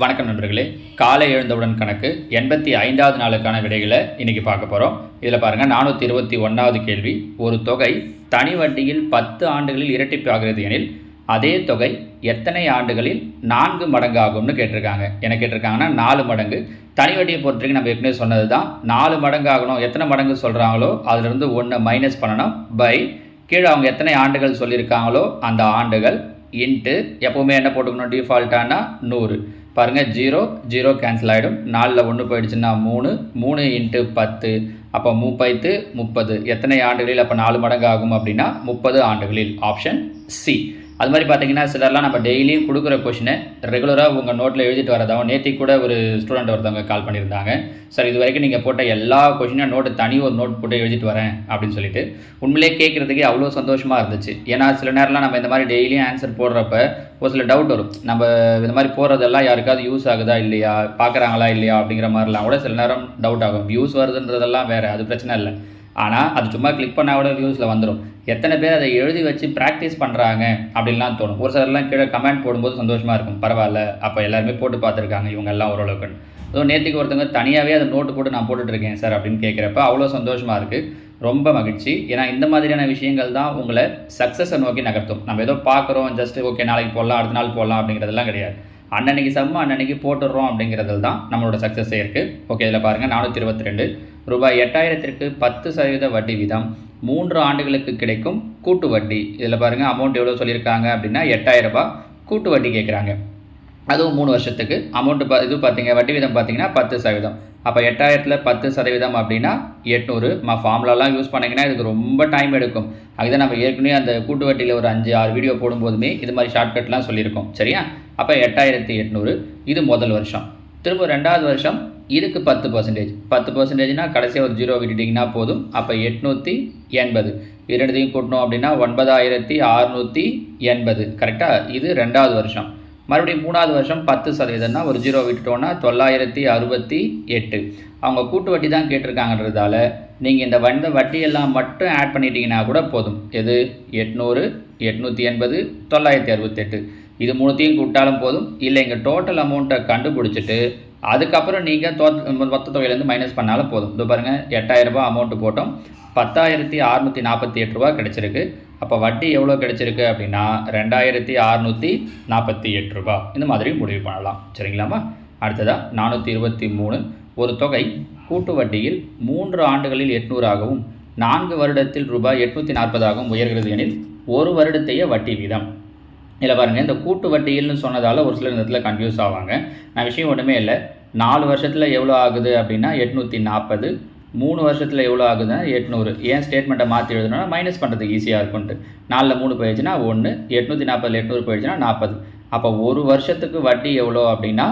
வணக்கம் நண்பர்களே. காலை எழுந்தவுடன் கணக்கு எண்பத்தி ஐந்தாவது நாளுக்கான விடைகளை இன்றைக்கி பார்க்க போகிறோம் இதில் பாருங்கள் நானூற்றி இருபத்தி ஒன்றாவது கேள்வி. ஒரு தொகை தனி வட்டியில் பத்து ஆண்டுகளில் இரட்டிப்பு ஆகிறது எனில் அதே தொகை எத்தனை ஆண்டுகளில் நான்கு மடங்கு ஆகும்னு கேட்டிருக்காங்க. என்ன கேட்டிருக்காங்கன்னா நாலு மடங்கு. தனி வட்டியை பொறுத்த வரைக்கும் நம்ம ஏற்கனவே சொன்னது தான் நாலு மடங்கு ஆகணும் எத்தனை மடங்கு சொல்கிறாங்களோ அதிலிருந்து ஒன்று மைனஸ் பண்ணணும். பை கீழே அவங்க எத்தனை ஆண்டுகள் சொல்லியிருக்காங்களோ அந்த ஆண்டுகள் இன்ட்டு எப்போவுமே என்ன போட்டுக்கணும்? டிஃபால்ட்டானா நூறு. பாருங்கள் ஜீரோ ஜீரோ கேன்சல் ஆகிடும் நாலில் ஒன்று போயிடுச்சுன்னா மூணு மூணு இன்ட்டு பத்து. அப்போ முப்பைத்து முப்பது. எத்தனை ஆண்டுகளில்? அப்போ நாலு மடங்கு ஆகும் அப்படின்னா முப்பது ஆண்டுகளில். ஆப்ஷன் சி அது மாதிரி பார்த்தீங்கன்னா சிலர்லாம் நம்ம டெய்லியும் கொடுக்குற கொஷினை ரெகுலராக உங்கள் நோட்டில் எழுதிட்டு வரதாகவும் நேற்றுக்கு கூட ஒரு ஸ்டூடெண்ட் ஒருத்தவங்க கால் பண்ணியிருந்தாங்க. சார் இது வரைக்கும் நீங்கள் போட்ட எல்லா கொஷினும் நோட்டு தனி ஒரு நோட் போட்டு எழுதிட்டு வரேன் அப்படின்னு சொல்லிட்டு உண்மையிலே கேட்குறதுக்கே அவ்வளோ சந்தோஷமாக இருந்துச்சு. ஏன்னா சில நேரம்லாம் நம்ம இந்த மாதிரி டெய்லியும் ஆன்சர் போடுறப்ப ஒரு சில டவுட் வரும். நம்ம இந்த மாதிரி போடுறதெல்லாம் யாருக்காவது யூஸ் ஆகுதா இல்லையா? பார்க்குறாங்களா இல்லையா? அப்படிங்கிற மாதிரிலாம் கூட சில நேரம் டவுட் ஆகும். வியூஸ் வருதுன்றதெல்லாம் வேறு அது பிரச்சனை இல்லை. ஆனால் அது சும்மா கிளிக் பண்ணால் கூட வியூஸில் வந்துடும் எத்தனை பேர் அதை எழுதி வச்சு ப்ராக்டிஸ் பண்ணுறாங்க அப்படின்லாம் தோணும். ஒரு சிலர்லாம் கீழே கமெண்ட் போடும்போது சந்தோஷமாக இருக்கும். பரவாயில்ல அப்போ எல்லாருமே போட்டு பார்த்துருக்காங்க இவங்க எல்லாம் ஓரளவுக்குன்னு. அதுவும் நேற்றுக்கு ஒருத்தவங்க தனியாகவே அதை நோட்டு போட்டு நான் போட்டுட்ருக்கேன் சார் அப்படின்னு கேட்குறப்ப அவ்வளோ சந்தோஷமாக இருக்குது ரொம்ப மகிழ்ச்சி. ஏன்னா இந்த மாதிரியான விஷயங்கள் தான் உங்களை சக்ஸஸை நோக்கி நகர்த்தும். நம்ம ஏதோ பார்க்குறோம் ஜஸ்ட் ஓகே நாளைக்கு போடலாம் அடுத்த நாள் போடலாம் அப்படிங்கிறதெல்லாம் கிடையாது. அன்னன்னைக்கு சம்ம அன்னன்னைக்கு போட்டுடுறோம் அப்படிங்கிறதுல தான் நம்மளோட சக்ஸஸே இருக்குது ஓகே இதில் பாருங்கள் நானூற்றி இருபத்தி ரெண்டு. ரூபாய் எட்டாயிரத்திற்கு பத்து சதவீத வட்டி வீதம். மூன்று ஆண்டுகளுக்கு கிடைக்கும் கூட்டு வட்டி. இதில் பாருங்கள் அமௌண்ட் எவ்வளோ சொல்லியிருக்காங்க அப்படின்னா எட்டாயிரம் ரூபாய் கூட்டு வட்டி கேட்குறாங்க. அதுவும் மூணு வருஷத்துக்கு. அமௌண்ட்டு பா இது பார்த்தீங்க வட்டி வீதம் பார்த்தீங்கன்னா பத்து சதவீதம். அப்போ எட்டாயிரத்தில் பத்து சதவீதம் அப்படின்னா எட்நூறு. மா ஃபார்முலாலாம் யூஸ் பண்ணிங்கன்னா இதுக்கு ரொம்ப டைம் எடுக்கும். அதுதான் நம்ம ஏற்கனவே அந்த கூட்டு வட்டியில் ஒரு அஞ்சு ஆறு வீடியோ போடும்போதுமே இது மாதிரி ஷார்ட்கட்லாம் சொல்லியிருக்கோம். சரியா? அப்போ எட்டாயிரத்தி எட்நூறு. இது முதல் வருஷம். திரும்ப ரெண்டாவது வருஷம் இதுக்கு பத்து பர்சன்டேஜ் பத்து பர்சன்டேஜ்னால் கடைசியாக ஒரு ஜீரோ விட்டுட்டிங்கன்னா போதும். அப்போ எட்நூற்றி எண்பது. இரண்டுத்தையும் கூட்டணும் அப்படின்னா ஒன்பதாயிரத்தி அறுநூற்றி எண்பது. கரெக்டாக இது ரெண்டாவது வருஷம். மறுபடியும் மூணாவது வருஷம் பத்து சதவீதம்னா ஒரு ஜீரோ விட்டுட்டோன்னா தொள்ளாயிரத்தி அறுபத்தி எட்டு. அவங்க கூட்டு வட்டி தான் கேட்டிருக்காங்கன்றதால நீங்கள் இந்த வந்த வட்டியெல்லாம் மட்டும் ஆட் பண்ணிட்டீங்கன்னா கூட போதும். எது? எட்நூறு எட்நூற்றி எண்பது தொள்ளாயிரத்தி அறுபத்தெட்டு இது மூணுத்தையும் கூட்டாலும் போதும். இல்லை இங்கே டோட்டல் அமௌண்ட்டை கண்டுபிடிச்சிட்டு அதுக்கப்புறம் நீங்கள் தோ மொத்த தொகையிலேருந்து மைனஸ் பண்ணாலும் போதும். இது பாருங்கள் எட்டாயிரரூபா அமௌண்ட்டு போட்டோம். பத்தாயிரத்தி அறநூற்றி நாற்பத்தி எட்டு ரூபா கிடச்சிருக்கு. அப்போ வட்டி எவ்வளோ கிடச்சிருக்கு அப்படின்னா ரெண்டாயிரத்தி அறநூற்றி நாற்பத்தி எட்டு ரூபா இந்த மாதிரி முடிவு பண்ணலாம். சரிங்களாம்மா? அடுத்ததாக நானூற்றி இருபத்தி மூணு. ஒரு தொகை கூட்டு வட்டியில் மூன்று ஆண்டுகளில் எட்நூறாகவும் நான்கு வருடத்தில் ரூபாய் எட்நூற்றி நாற்பதாகவும் உயர்கிறது எனில் ஒரு வருடத்தையே வட்டி வீதம். இதில் பாருங்கள் இந்த கூட்டு வட்டியில்னு சொன்னதால் ஒரு சிலர் இந்த இடத்துல கன்ஃபியூஸ் ஆவாங்க. நான் விஷயம் ஒன்றுமே இல்லை. நாலு வருஷத்தில் எவ்வளோ ஆகுது அப்படின்னா எட்நூற்றி நாற்பது. மூணு வருஷத்தில் எவ்வளோ ஆகுதுன்னா எட்நூறு. ஏன் ஸ்டேட்மெண்ட்டை மாற்றி எழுதணும்னா மைனஸ் பண்ணுறதுக்கு ஈஸியாக இருக்கும்ட்டு நாலில் மூணு போயிடுச்சுன்னா ஒன்று எட்நூற்றி நாற்பதில் எட்நூறு போயிடுச்சுன்னா நாற்பது. அப்போ ஒரு வருஷத்துக்கு வட்டி எவ்வளோ அப்படின்னா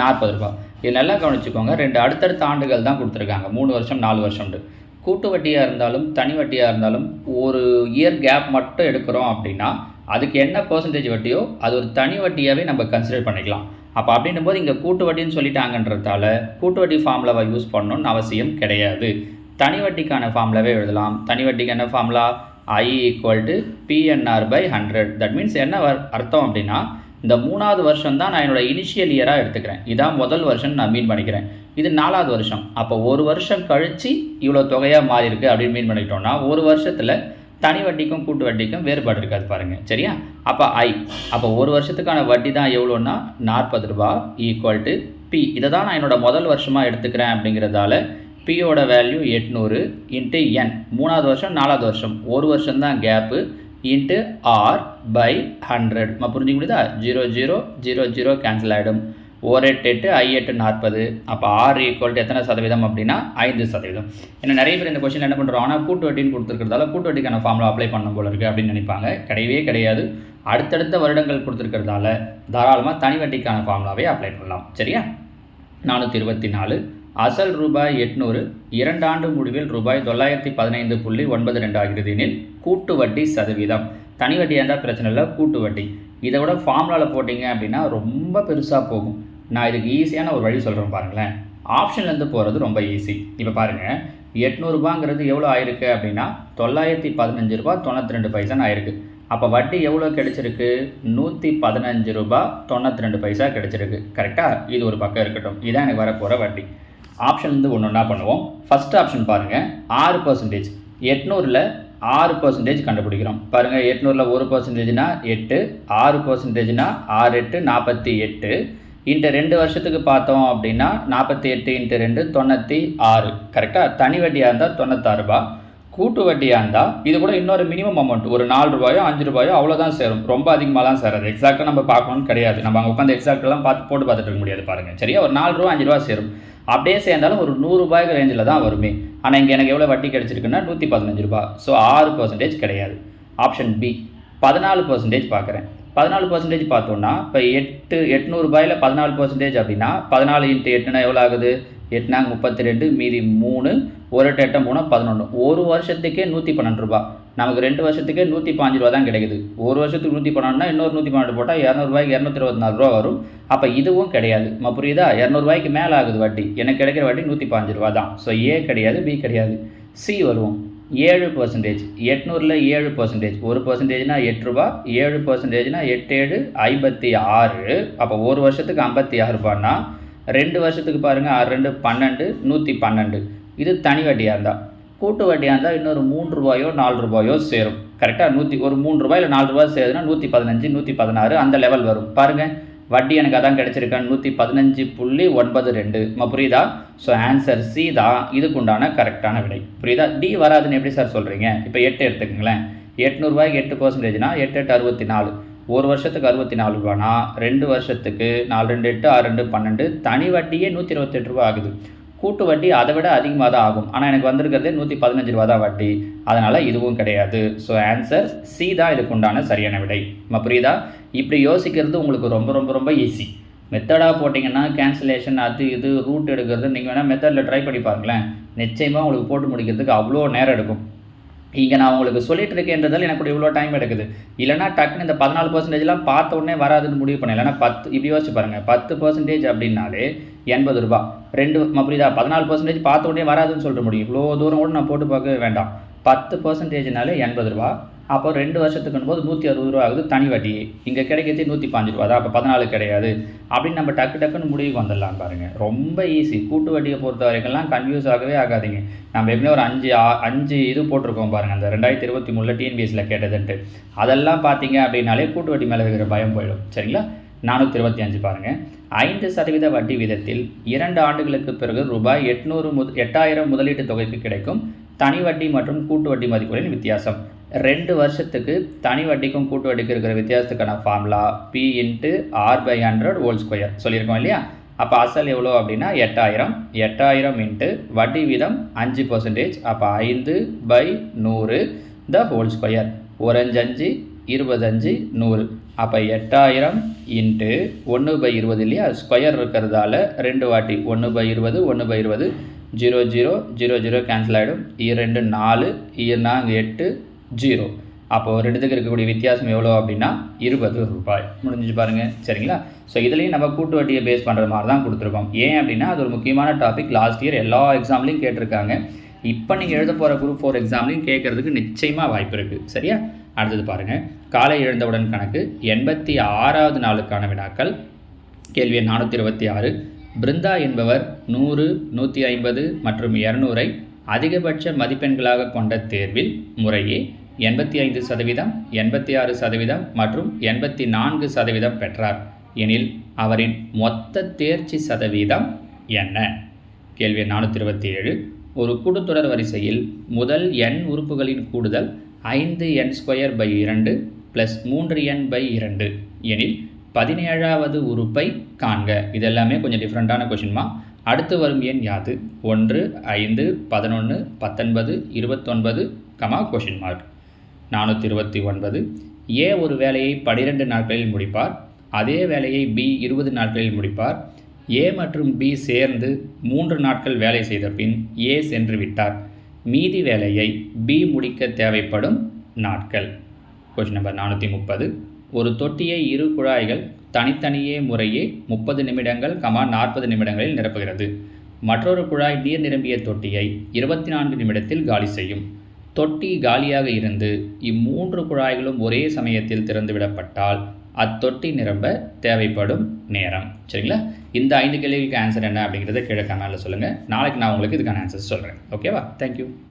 நாற்பது ரூபா. இது நல்லா கவனிச்சுக்கோங்க ரெண்டு அடுத்தடுத்த ஆண்டுகள் தான் கொடுத்துருக்காங்க. மூணு வருஷம் நாலு வருஷம்ட்டு கூட்டு வட்டியாக இருந்தாலும் தனி வட்டியாக இருந்தாலும் ஒரு இயர் கேப் மட்டும் எடுக்கிறோம் அப்படின்னா அதுக்கு என்ன பர்சன்டேஜ் வட்டியோ அது ஒரு தனி வட்டியாகவே நம்ம கன்சிடர் பண்ணிக்கலாம். அப்போ அப்படின்னும் போது இங்கே கூட்டு வட்டின்னு சொல்லிட்டாங்கன்றதால கூட்டு வட்டி ஃபார்முலாவை யூஸ் பண்ணணும்னு அவசியம் கிடையாது. தனி வட்டிக்கான ஃபார்முலாவே எழுதலாம். தனி வட்டிக்கு என்ன formula I equal to PNR by hundred that means என்ன வர்- அர்த்தம் அப்படின்னா இந்த மூணாவது வருஷம் தான் நான் என்னோடய இனிஷியல் இயராக எடுத்துக்கிறேன். இதான் முதல் வருஷம் நான் மீன் பண்ணிக்கிறேன். இது நாலாவது வருஷம். அப்போ ஒரு வருஷம் கழித்து இவ்வளோ தொகையாக மாறிருக்கு அப்படின்னு மீன் பண்ணிக்கிட்டோம்னா ஒரு வருஷத்தில் தனி வட்டிக்கும் கூட்டு வட்டிக்கும் வேறுபாடு இருக்காது பாருங்கள் சரியா? அப்போ ஐ அப்போ ஒரு வருஷத்துக்கான வட்டி தான் எவ்வளோன்னா நாற்பது ரூபா ஈக்குவல் டு பி இதை தான் நான் என்னோட முதல் வருஷமாக எடுத்துக்கிறேன் அப்படிங்கிறதால பியோட வேல்யூ எட்நூறு இன்ட்டு என் மூணாவது வருஷம் நாலாவது வருஷம். ஒரு வருஷம் தான் gap into R by hundred நம்ம புரிஞ்சுக்க முடியுதா? Zero zero zero zero cancel ஆகிடும் ஓர் எட்டு எட்டு ஐ எட்டு நாற்பது அப்போ ஆறு ஈக்குவல் டு எத்தனை சதவீதம் அப்படின்னா ஐந்து சதவீதம். ஏன்னா நிறைய பேர் இந்த கொஸ்டின் என்ன பண்ணுறோம் ஆனால் கூட்டு வட்டின்னு கொடுத்துருக்கிறதால கூட்டு வட்டிக்கான ஃபார்முலா அப்ளை பண்ண போல இருக்குது அப்படின்னு நினைப்பாங்க. கிடையவே கிடையாது. அடுத்தடுத்த வருடங்கள் கொடுத்துருக்கிறதால தாராளமாக தனி வட்டிக்கான ஃபார்முலாவே அப்ளை பண்ணலாம். சரியா? நானூற்றி இருபத்தி நாலு அசல் ரூபாய் எட்நூறு இரண்டு ஆண்டு முடிவில் ரூபாய் தொள்ளாயிரத்தி பதினைந்து புள்ளி ஒன்பது ரெண்டு ஆகிறது எனில் கூட்டு வட்டி சதவீதம். தனி வட்டியாக இருந்தால் பிரச்சனை இல்லை கூட்டு வட்டி இதை விட ஃபார்முலாவில் போட்டிங்க அப்படின்னா ரொம்ப பெருசாக போகும். நான் இதுக்கு ஈஸியான ஒரு வழி சொல்கிறேன் பாருங்களேன். ஆப்ஷன்லேருந்து போகிறது ரொம்ப ஈஸி இப்போ பாருங்கள் எட்நூறுபாங்கிறது எவ்வளோ ஆயிருக்கு அப்படின்னா தொள்ளாயிரத்தி பதினஞ்சு ரூபா தொண்ணூற்றி ரெண்டு பைசான்னு ஆயிருக்கு. அப்போ வட்டி எவ்வளோ கிடைச்சிருக்கு? நூற்றி பதினஞ்சு ரூபா தொண்ணூற்றி ரெண்டு பைசா கிடைச்சிருக்கு. கரெக்டாக இது ஒரு பக்கம் இருக்கட்டும். இதான் எனக்கு வரப்போகிற வட்டி. ஆப்ஷன் வந்து ஒன்று ஒன்றா பண்ணுவோம். ஃபஸ்ட் ஆப்ஷன் பாருங்கள் ஆறு பர்சன்டேஜ் எட்நூறில் ஆறு பர்சன்டேஜ் கண்டுபிடிக்கிறோம். பாருங்கள் எட்நூறில் ஒரு பர்சன்டேஜ்னா எட்டு ஆறு பர்சன்டேஜ்னால் ஆறு எட்டு நாற்பத்தி எட்டு. இன்ட்டு ரெண்டு வருஷத்துக்கு பார்த்தோம் அப்படின்னா நாற்பத்தி எட்டு இன்ட்டு ரெண்டு தொண்ணூற்றி ஆறு. கரெக்டாக தனி வட்டியாக இருந்தால் தொண்ணூத்தாறு ரூபா. கூட்டு வட்டியாக இருந்தால் இது கூட இன்னொரு மினிமம் அமௌண்ட் ஒரு நாலு ரூபாயோ அஞ்சு ரூபாயோ அவ்வளோதான் சேரும். ரொம்ப அதிகமாகலாம் சேராது. எக்ஸாக்டாக நம்ம பார்க்கணும்னு கிடையாது. நம்ம அங்கே உட்காந்து எக்ஸாக்டெல்லாம் பார்த்து போட்டு பார்த்துட்டு இருக்க முடியாது பாருங்கள் சரியா? ஒரு நாலு ரூபா அஞ்சு ரூபா சேரும். அப்படியே சேர்ந்தாலும் ஒரு நூறுரூபாய்க்கு ரேஞ்சில் தான் வருமே. ஆனால் இங்கே எனக்கு எவ்வளோ வட்டி கிடச்சிருக்குன்னா நூற்றி பதினஞ்சு ரூபா. ஸோ ஆறு பர்சன்டேஜ் கிடையாது. ஆப்ஷன் பி பதினாலு பர்சன்டேஜ் பார்க்குறேன். பதினாலு பர்சன்டேஜ் பார்த்தோன்னா இப்போ எட்டு எட்நூறுபாயில் பதினாலு பர்சன்டேஜ் அப்படின்னா பதினாலு இன்ட்டு எட்டுனா எவ்வளோ ஆகுது? எட்டுனா முப்பத்தி ரெண்டு மீதி மூணு ஒரு எட்டு எட்டு மூணு பதினொன்று ஒரு வருஷத்துக்கே நூற்றி பன்னெண்டு ரூபா. நமக்கு ரெண்டு வருஷத்துக்கே நூற்றி பாஞ்சு ரூபா தான் கிடைக்குது. ஒரு வருஷத்துக்கு நூற்றி பன்னெண்டுனா இன்னொரு நூற்றி பன்னெண்டு போட்டால் இரநூறுபாய்க்கு இரநூத்தி இருபத்தி நாலு ரூபா வரும். அப்போ இதுவும் கிடையாது. நம்ம புரியுதா? இரநூறுபாய்க்கு மேலே ஆகுது வட்டி. எனக்கு கிடைக்கிற வட்டி நூற்றி பாஞ்சு ரூபா தான். ஸோ ஏ கிடையாது பி கிடையாது. சி வருவோம். ஏழு பர்சன்டேஜ் எட்நூறில் ஏழு பர்சன்டேஜ் ஒரு பர்சன்டேஜ்னா எட்டு ரூபா ஏழு பர்சன்டேஜ்னா எட்டு ஏழு ஐம்பத்தி ஆறு. அப்போ ஒரு வருஷத்துக்கு ஐம்பத்தி ஆறு ரூபான்னா ரெண்டு வருஷத்துக்கு பாருங்கள் ஆறு ரெண்டு பன்னெண்டு நூற்றி பன்னெண்டு. இது தனி வட்டியாக இருந்தால் கூட்டு வட்டியாக இருந்தால் இன்னொரு மூன்று ரூபாயோ நாலு ரூபாயோ சேரும். கரெக்டாக நூற்றி ஒரு மூணு ரூபாயில் நாலு ரூபாய் சேருதுன்னா நூற்றி பதினஞ்சு நூற்றி பதினாறு அந்த லெவல் வரும். பாருங்கள் வட்டி எனக்கு அதான் கிடச்சிருக்கேன் நூற்றி பதினஞ்சு புள்ளி ஒன்பது ரெண்டு. நம்ம புரியுதா? ஸோ ஆன்சர் சி தான் இதுக்கு உண்டான கரெக்டான விடை. புரியுதா? டி வராதுன்னு எப்படி சார் சொல்கிறீங்க இப்போ எட்டு எடுத்துக்கங்களேன். எட்நூறுபாய்க்கு எட்டு பர்சன்டேஜ்னா எட்டு எட்டு அறுபத்தி நாலு ஒரு வருஷத்துக்கு அறுபத்தி நாலு ரூபானா? ரெண்டு வருஷத்துக்கு நாலு ரெண்டு எட்டு ஆறு ரெண்டு பன்னெண்டு. தனி வட்டியே நூற்றி இருபத்தெட்டு ரூபா ஆகுது. கூட்டு வட்டி அதை விட அதிகமாக தான் ஆகும். ஆனால் எனக்கு வந்திருக்கிறது நூற்றி பதினஞ்சு ரூபா தான் வட்டி. அதனால் இதுவும் கிடையாது. ஸோ ஆன்சர் சி தான் இதுக்கு உண்டான சரியான விடை. நம்ம புரியுதா? இப்படி யோசிக்கிறது உங்களுக்கு ரொம்ப ரொம்ப ரொம்ப ஈஸி மெத்தடாக போட்டிங்கன்னா கேன்சலேஷன் அது இது ரூட் எடுக்கிறது நீங்கள் வேணால் மெத்தடில் ட்ரை பண்ணி பாருங்களேன். நிச்சயமாக உங்களுக்கு போட்டு முடிக்கிறதுக்கு அவ்வளோ நேரம் எடுக்கும். இங்கே நான் உங்களுக்கு சொல்லிட்டு இருக்கேன்றதால எனக்கு கூட இவ்வளோ டைம் எடுக்குது. இல்லைனா டக்குன்னு இந்த பதினாலு பர்சன்டேஜ்லாம் பார்த்த உடனே வராதுன்னு முடிவு பண்ணேன். இல்லைனா பத்து இப்படி யோசிச்சு பாருங்கள் பத்து பர்சன்டேஜ் அப்படின்னாலே எண்பது ரூபா ரெண்டு புரியுதா பதினாலு பர்சன்டேஜ் பார்த்த உடனே வராதுன்னு சொல்லிட்டு முடியும். இவ்வளோ தூரம் கூட நான் போட்டு பார்க்க வேண்டாம். பத்து பர்சன்டேஜ்னாலே எண்பது ரூபா அப்போ ரெண்டு வருஷத்துக்குன்னு போது நூற்றி அறுபது ரூபா ஆகுது தனி வட்டி. இங்கே கிடைக்கிறது நூற்றி பாஞ்சு ரூபா. தான் அப்போ பதினாலு கிடையாது. அப்படின்னு நம்ம டக்கு டக்குன்னு முடிவுக்கு வந்துடலாம் பாருங்கள் ரொம்ப ஈஸி கூட்டு வட்டியை பொறுத்த வரைக்கும்லாம் கன்ஃபியூஸ் ஆகவே ஆகாதீங்க. நம்ம எப்படியும் ஒரு அஞ்சு ஆ- அஞ்சு இது போட்டிருக்கோம் பாருங்கள் அந்த ரெண்டாயிரத்தி இருபத்தி மூணில் டிஎன்பிஎஸ்சியில் கேட்டதுன்ட்டு. அதெல்லாம் பார்த்தீங்க அப்படின்னாலே கூட்டு வட்டி மேலே இருக்கிற பயம் போயிடும். சரிங்களா? நானூற்றி இருபத்தி அஞ்சு பாருங்கள் ஐந்து சதவீத வட்டி வீதத்தில் இரண்டு ஆண்டுகளுக்கு பிறகு ரூபாய் எட்நூறு முத எட்டாயிரம் முதலீட்டு தொகைக்கு கிடைக்கும் தனி வட்டி மற்றும் கூட்டு வட்டி மதிப்புகளின் வித்தியாசம். ரெண்டு வருஷத்துக்கு தனி வட்டிக்கும் கூட்டு வட்டிக்கும் இருக்கிற வித்தியாசத்துக்கான formula P into R by hundred whole square சொல்லியிருக்கோம் இல்லையா? அப்போ அசல் எவ்வளோ அப்படின்னா எட்டாயிரம். எட்டாயிரம் இன்ட்டு வட்டி வீதம் அஞ்சு பர்சன்டேஜ் அப்போ ஐந்து பை நூறு த ஹோல் ஸ்கொயர் ஒரு அஞ்சு அஞ்சு இருபத்தஞ்சு நூறு. அப்போ எட்டாயிரம் இன்ட்டு ஒன்று பை இருபது இல்லையா? ஸ்கொயர் இருக்கிறதால ரெண்டு வாட்டி ஒன்று பை இருபது ஒன்று பை இருபது zero zero zero zero cancel ஆகிடும் இரண்டு நாலு நான்கு எட்டு ஜீரோ. அப்போது ரெண்டுத்துக்கு இருக்கக்கூடிய வித்தியாசம் எவ்வளோ அப்படின்னா இருபது ரூபாய். முடிஞ்சு பாருங்கள் சரிங்களா? ஸோ இதுலேயும் நம்ம கூட்டு வட்டியை பேஸ் பண்ணுற மாதிரி தான் கொடுத்துருக்கோம். ஏன் அப்படின்னா அது ஒரு முக்கியமான டாபிக் லாஸ்ட் இயர் எல்லா எக்ஸாம்லையும் கேட்டிருக்காங்க. இப்போ நீங்கள் எழுத போகிற குரூப் ஃபோர் எக்ஸாம்லையும் கேட்குறதுக்கு நிச்சயமாக வாய்ப்பு இருக்குது சரியா? அடுத்தது பாருங்கள் காலை எழுந்தவுடன் கணக்கு எண்பத்தி ஆறாவது நாளுக்கான வினாக்கள். கேள்வி நானூற்றி இருபத்தி ஆறு. பிருந்தா என்பவர் நூறு நூற்றி ஐம்பது மற்றும் இரநூறை அதிகபட்ச மதிப்பெண்களாக கொண்ட தேர்வில் முறையே எண்பத்தி ஐந்து சதவீதம் எண்பத்தி ஆறு சதவீதம் மற்றும் எண்பத்தி நான்கு சதவீதம் பெற்றார். எனில் அவரின் மொத்த தேர்ச்சி சதவீதம் என்ன? கேள்வி நானூற்றி இருபத்தி ஏழு ஒரு கூட்டுத்தொடர் வரிசையில் முதல் எண் உறுப்புகளின் கூடுதல் ஐந்து எண் ஸ்கொயர் பை இரண்டு ப்ளஸ் மூன்று எண் பை இரண்டு. எனில் பதினேழாவது உறுப்பை காண்க. இதெல்லாமே கொஞ்சம் டிஃப்ரெண்ட்டான கொஷின்மா அடுத்து வரும் எண் யாது? ஒன்று ஐந்து பதினொன்று பத்தொன்பது இருபத்தொன்பது கமா கொஷின் மார்க் நானூற்றி இருபத்தி ஒன்பது. ஏ ஒரு வேலையை பனிரெண்டு நாட்களில் முடிப்பார். அதே வேலையை பி இருபது நாட்களில் முடிப்பார். ஏ மற்றும் பி சேர்ந்து மூன்று நாட்கள் வேலை செய்த பின் ஏ சென்று விட்டார். மீதி வேலையை பி முடிக்க தேவைப்படும் நாட்கள். கொஷின் நம்பர் நானூற்றி முப்பது. ஒரு தொட்டியை இரு குழாய்கள் தனித்தனியே முறையே முப்பது நிமிடங்கள் கமா நாற்பது நிமிடங்களில் நிரப்புகிறது. மற்றொரு குழாய் நீர் நிரம்பிய தொட்டியை இருபத்தி நான்கு நிமிடத்தில் காலி செய்யும். தொட்டி காலியாக இருந்து இம்மூன்று குழாய்களும் ஒரே சமயத்தில் திறந்துவிடப்பட்டால் அத்தொட்டி நிரம்ப தேவைப்படும் நேரம். சரிங்களா? இந்த ஐந்து கேள்விகளுக்கு ஆன்சர் என்ன அப்படிங்கிறத கீழே கமெண்டில் சொல்லுங்கள் நாளைக்கு நான் உங்களுக்கு இதுக்கான ஆன்சர் சொல்கிறேன் ஓகேவா தேங்க்யூ